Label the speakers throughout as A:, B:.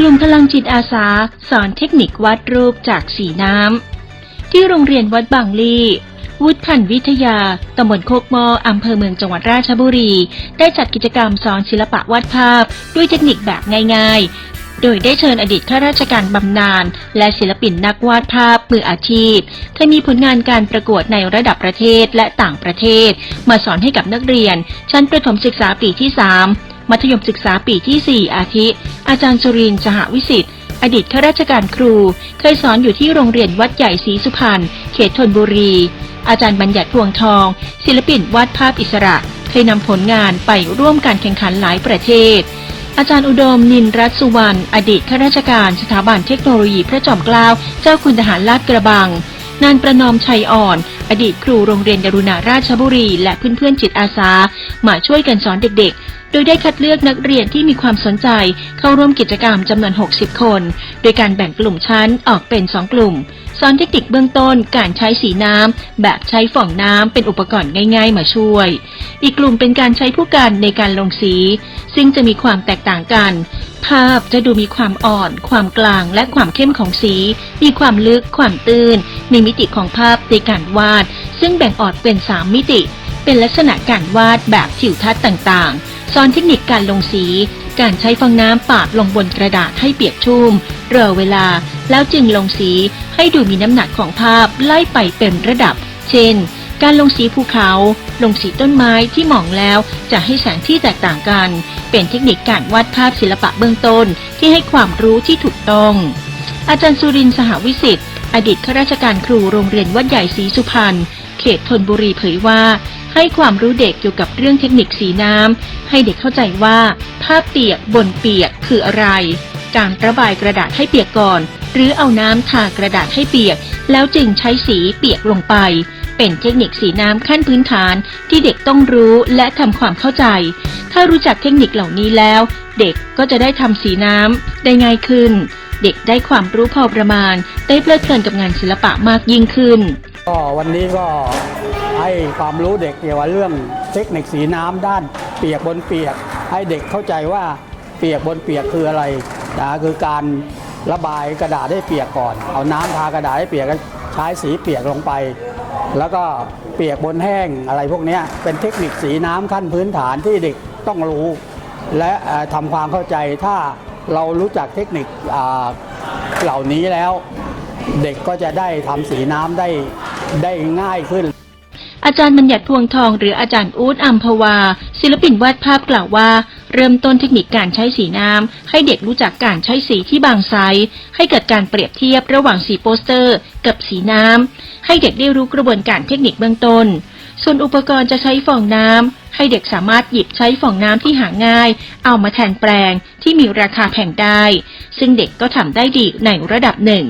A: กลุ่มพลังจิตอาสา สอนเทคนิควาดรูปจากสีน้ำ ที่โรงเรียนวัดบางลี่ วุฒิพันธ์วิทยา ตำบลโคกมออำเภอเมืองจังหวัดราชบุรี ได้จัดกิจกรรมสอนศิลปะวาดภาพ ด้วยเทคนิคแบบง่ายๆ โดยได้เชิญอดีตข้าราชการบำนาญและศิลปินนักวาดภาพมืออาชีพที่มีผลงานการประกวดในระดับประเทศและต่างประเทศ มาสอนให้กับนักเรียน ชั้นประถมศึกษาปีที่ 3 มัธยมศึกษาปีที่ 4 อาทิ อาจารย์สุรินทร์สหวิสิทธิ์อดีตข้าราชการครู เคยสอนอยู่ที่โรงเรียนวัดใหญ่ศรีสุพรรณ เขตธนบุรี อาจารย์บัญญัติพวงทอง ศิลปินวาดภาพอิสระ เคยนำผลงานไปร่วมการแข่งขันหลายประเทศ อาจารย์อุดมนินรัตสุวรรณ อดีตข้าราชการสถาบันเทคโนโลยีพระจอมเกล้า เจ้าคุณทหารลาดกระบัง นานประนอมชัยอ่อน อดีตครูโรงเรียนดรุณาราชบุรี และเพื่อนๆจิตอาสา มาช่วยกันสอนเด็กๆ โดยได้คัดเลือกนักเรียนที่มีความสนใจเข้าร่วมกิจกรรมจำนวน 60 คน โดยการแบ่งกลุ่มชั้นออกเป็น 2 กลุ่ม สอนเทคนิคเบื้องต้นการใช้สีน้ำ แบบใช้ฝ่องน้ำเป็นอุปกรณ์ง่าย ๆ มาช่วย อีกกลุ่มเป็นการใช้ผู้กันในการลงสี ซึ่งจะมีความแตกต่างกัน ภาพจะดูมีความอ่อน ความกลางและความเข้มของสี มีความลึก ความตื้นในมิติของภาพในการวาด ซึ่งแบ่งออกเป็น 3 มิติ เป็นลักษณะการวาดแบบทิวทัศน์ต่างๆสอนเทคนิคการลงสี การใช้ฟองน้ำปาดลงบนกระดาษให้เปียกชุ่ม รอเวลา แล้วจึงลงสีให้ดูมีน้ำหนักของภาพไล่ไปเป็นระดับ เช่น การลงสีภูเขา ลงสีต้นไม้ที่มองแล้วจะให้แสงที่แตกต่างกัน เป็นเทคนิคการวาดภาพศิลปะเบื้องต้นที่ให้ความรู้ที่ถูกต้อง อาจารย์สุรินทร์สหวิสิทธิ์อดีตข้าราชการครูโรงเรียนวัดใหญ่ศรีสุพรรณ เขตธนบุรีเผยว่า ให้ความรู้เด็กเกี่ยวกับเรื่องเทคนิคสีน้ำ ให้เด็กเข้าใจว่าภาพเปียกบนเปียกคืออะไร การระบายกระดาษให้เปียกก่อน หรือเอาน้ำทากระดาษให้เปียก แล้วจึงใช้สีเปียกลงไป เป็นเทคนิคสีน้ำขั้นพื้นฐานที่เด็กต้องรู้และทำความเข้าใจ ถ้ารู้จักเทคนิคเหล่านี้แล้ว เด็กก็จะได้ทำสีน้ำได้ง่ายขึ้น เด็กได้ความรู้พอประมาณ ได้เพลิดเพลินกับงานศิลปะมากยิ่งขึ้น
B: ก็วันนี้ก็ให้ความรู้เด็กเกี่ยวกับเรื่องเทคนิคสีน้ำด้านเปียกบนเปียก ให้เด็กเข้าใจว่าเปียกบนเปียกคืออะไรนะคือการระบายกระดาษให้เปียกก่อน เอาน้ำทากระดาษให้เปียกใช้สีเปียกลงไป แล้วก็เปียกบนแห้งอะไรพวกนี้เป็นเทคนิคสีน้ำขั้นพื้นฐานที่เด็กต้องรู้ และทำความเข้าใจถ้าเรารู้จักเทคนิคเหล่านี้แล้ว เด็กก็จะได้ทำสีน้ำได้ได้ง่ายขึ้น
A: อาจารย์บัญญัติพวงทองหรืออาจารย์อู๊ดอัมพวา ศิลปินวาดภาพกล่าวว่า เริ่มต้นเทคนิคการใช้สีน้ำ ให้เด็กรู้จักการใช้สีที่บางไซส์ให้เกิดการเปรียบเทียบระหว่างสีโปสเตอร์ กับสีน้ำ ให้เด็กได้รู้กระบวนการเทคนิคเบื้องต้น ส่วนอุปกรณ์จะใช้ฟองน้ำให้เด็กสามารถหยิบใช้ฟองน้ำที่หาง่าย เอามาแทนแปลงที่มีราคาแพงได้ ซึ่งเด็กก็ทำได้ดีในระดับหนึ่ง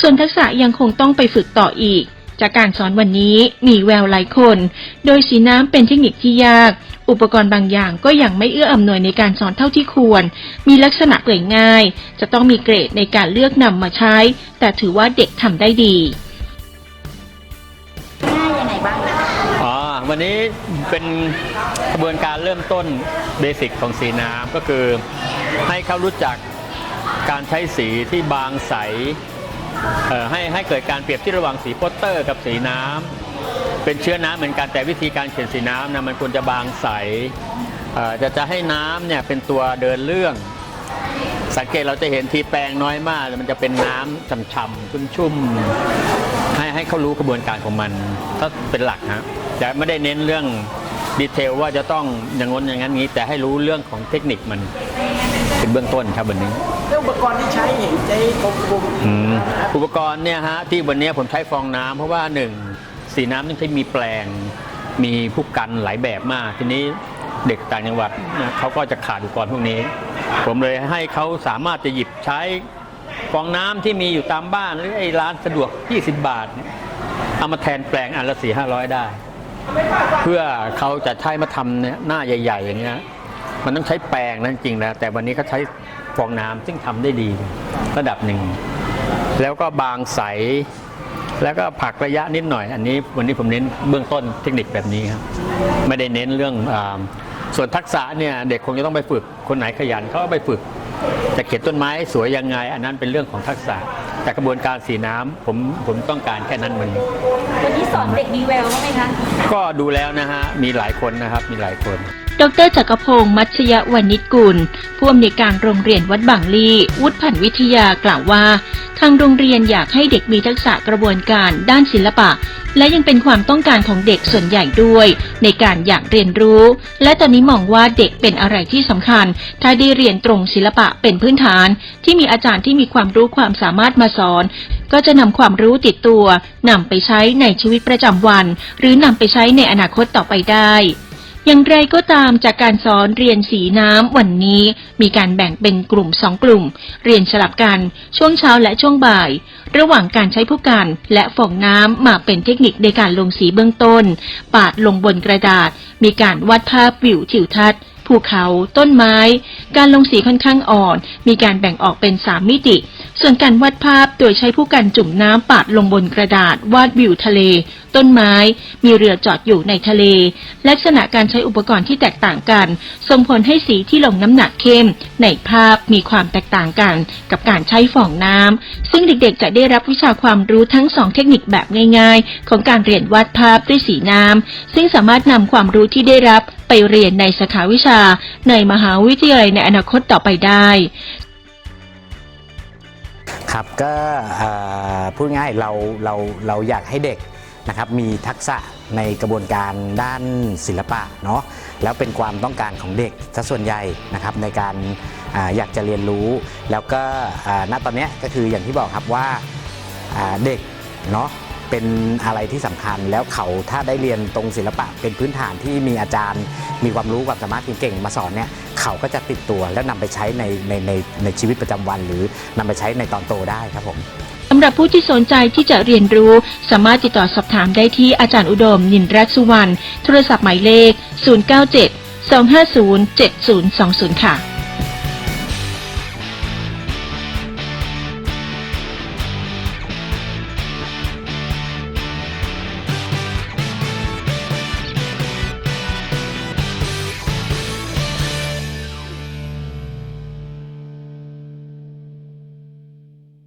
A: ส่วนทักษะยังคงต้องไปฝึกต่ออีก จากการสอนวันนี้มีแววหลายคน โดยสีน้ำเป็นเทคนิคที่ยาก อุปกรณ์บางอย่างก็ยังไม่เอื้ออำนวยในการสอนเท่าที่ควร มีลักษณะเปื่อยง่าย จะต้องมีเกรดในการเลือกนำมาใช้ แต่ถือว่าเด็กทำได้ดี
C: ง่ายยังไงบ้าง
D: อ๋อวันนี้เป็นกระบวนการเริ่มต้นเบสิกของสีน้ำก็คือให้เขารู้จักการใช้สีที่บางใส ให้ให้เกิดการเปรียบเที่ระหว่างสีโปสเตอร์กับสีน้ำเป็นเชื้อน้ำเหมือนกันแต่วิธีการเขียนสีน้ำนะมันควรจะบางใสจะจะให้น้ำเนี่ยเป็นตัวเดินเรื่อง สังเกตเราจะเห็นทีแปลงน้อยมากมันจะเป็นน้ำฉ่ำๆชุ่มๆให้ให้เขารู้กระบวนการของมันถ้าเป็นหลักฮะจะไม่ได้เน้นเรื่องดีเทลว่าจะต้องอย่างง้นอย่างนั้นนี้ แต่ให้รู้เรื่องของเทคนิคมันเป็นเบื้องต้นครับวันนี้
E: แล้วอุปกรณ์ที่ใช้เห็นใช้กลม
D: อืมอุปกรณ์เนี่ยฮะที่วันนี้ผมใช้ฟองน้ำเพราะว่าหนึ่งสีน้ำต้องใช้มีแปลง มีผู้กันหลายแบบมาก ทีนี้เด็กต่างจังหวัดเนี่ยเขาก็จะขาดอุปกรณ์พวกนี้ ผมเลยให้เขาสามารถจะหยิบใช้ฟองน้ำที่มีอยู่ตามบ้านหรือไอ้ร้านสะดวก 20 บาทเนี่ยเอามาแทนแปลงอันละสี่ห้าร้อยได้ เพื่อเขาจะใช้มาทำเนี่ยหน้าใหญ่ ๆ อย่างเงี้ย มันต้องใช้แปรงนะจริงนะแต่วันนี้เขาใช้ ฟองน้ำซึ่งทำได้ดีระดับหนึ่ง แล้วก็บางใส แล้วก็ผักระยะนิดหน่อย อันนี้วันนี้ผมเน้นเบื้องต้นเทคนิคแบบนี้ครับ ไม่ได้เน้นเรื่องอาส่วนทักษะเนี่ยเด็กคงจะต้องไปฝึกคนไหนขยันเขาก็ไปฝึกจะเขียนต้นไม้สวยยังไง อันนั้นเป็นเรื่องของทักษะ แต่กระบวนการสีน้ำผมผมต้องการแค่นั้นมัน
C: วันนี้สอนเด็กมีแววบ้างไหมคะ
D: ก็ดูแล้วนะฮะมีหลายคนนะครับมีหลายคน
A: ดรจักรพงศ์มัชยวานิชกุล ผู้อำนวยการโรงเรียนวัดบางลีวุฒิพันธ์วิทยากล่าวว่า ทางโรงเรียนอยากให้เด็กมีทักษะกระบวนการด้านศิลปะ และยังเป็นความต้องการของเด็กส่วนใหญ่ด้วย ในการอยากเรียนรู้ และตอนนี้มองว่าเด็กเป็นอะไรที่สำคัญ ถ้าได้เรียนตรงศิลปะเป็นพื้นฐาน ที่มีอาจารย์ที่มีความรู้ความสามารถมาสอน ก็จะนำความรู้ติดตัวนำไปใช้ในชีวิตประจำวัน หรือนำไปใช้ในอนาคตต่อไปได้ อย่างไรก็ตามจากการสอนเรียนสีน้ำวันนี้ มีการแบ่งเป็นกลุ่มสองกลุ่ม เรียนสลับกันช่วงเช้าและช่วงบ่าย ระหว่างการใช้ผู้กันและฟองน้ำมาเป็นเทคนิคในการลงสีเบื้องต้น ปาดลงบนกระดาษ มีการวาดภาพวิวทิวทัศน์ ภูเขา ต้นไม้ การลงสีค่อนข้างอ่อน มีการแบ่งออกเป็น 3 มิติ ส่วนการวาดภาพโดยใช้ผู้กันจุ่มน้ำปาดลงบนกระดาษ วาดวิวทะเล ต้นไม้ มีเรือจอดอยู่ในทะเล ลักษณะการใช้อุปกรณ์ที่แตกต่างกัน ส่งผลให้สีที่ลงน้ำหนักเข้ม ในภาพมีความแตกต่างกัน กับการใช้ฝ่องน้ำซึ่งเด็กๆ จะได้รับวิชาความรู้ทั้งสองเทคนิคแบบง่ายๆ ของการเรียนวาดภาพด้วยสีน้ำซึ่งสามารถนำความรู้ที่ได้รับไปเรียนในสาขาวิชาในมหาวิทยาลัยในอนาคตต่อไปได้
F: ครับก็พูดง่ายเราเราเราอยากให้เด็กนะครับมีทักษะในกระบวนการด้านศิลปะเนาะแล้วเป็นความต้องการของเด็กซะส่วนใหญ่นะครับในการอาอยากจะเรียนรู้ แล้วก็ณตอนนี้ก็คืออย่างที่บอกครับว่าอ่าเด็กเนาะ เป็นอะไรที่สำคัญ แล้วเขาถ้าได้เรียนตรงศิลปะ เป็นพื้นฐานที่มีอาจารย์ มีความรู้ความสามารถเก่งๆมาสอนเนี่ยเขาก็จะติดตัวแล้วนำไปใช้ในในในในชีวิตประจำวัน หรือนำไปใช้ในตอนโตได้ครับผม
A: สำหรับผู้ที่สนใจที่จะเรียนรู้ สามารถติดต่อสอบถามได้ที่อาจารย์อุดม นินรัตสุวรรณโทรศัพท์หมายเลข 097 250 7020 ค่ะ